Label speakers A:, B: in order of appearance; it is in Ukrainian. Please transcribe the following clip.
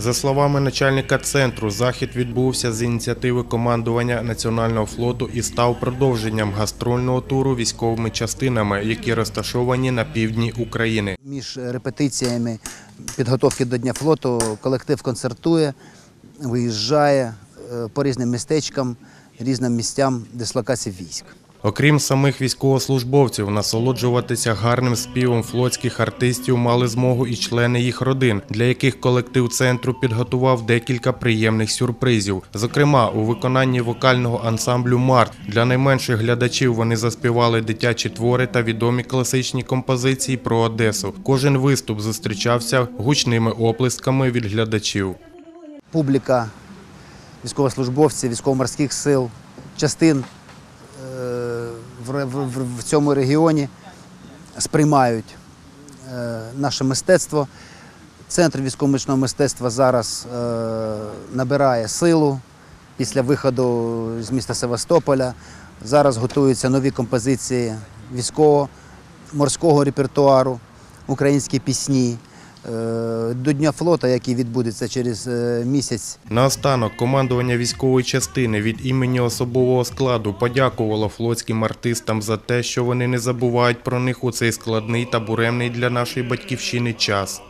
A: За словами начальника центру, захід відбувся з ініціативи командування Національного флоту і став продовженням гастрольного туру військовими частинами, які розташовані на півдні України.
B: Між репетиціями підготовки до Дня флоту колектив концертує, виїжджає е, по різним містечкам, різним місцям дислокації військ.
A: Окрім самих військовослужбовців, насолоджуватися гарним співом флотських артистів мали змогу і члени їх родин, для яких колектив центру підготував декілька приємних сюрпризів. Зокрема, у виконанні вокального ансамблю Март для найменших глядачів вони заспівали дитячі твори та відомі класичні композиції про Одесу. Кожен виступ зустрічався гучними оплесками від глядачів.
B: Публіка, військовослужбовці, військово-морських сил, частин в, в, в цьому регіоні сприймають е, наше мистецтво. Центр військово-медичного мистецтва зараз е, набирає силу після виходу з міста Севастополя. Зараз готуються нові композиції військово-морського репертуару, українські пісні. Е, До Дня флота, який відбудеться через е, місяць,
A: Наостанок командування військової частини від імені особового складу подякувало флотським артистам за те, що вони не забувають про них у цей складний та буремний для нашої батьківщини час.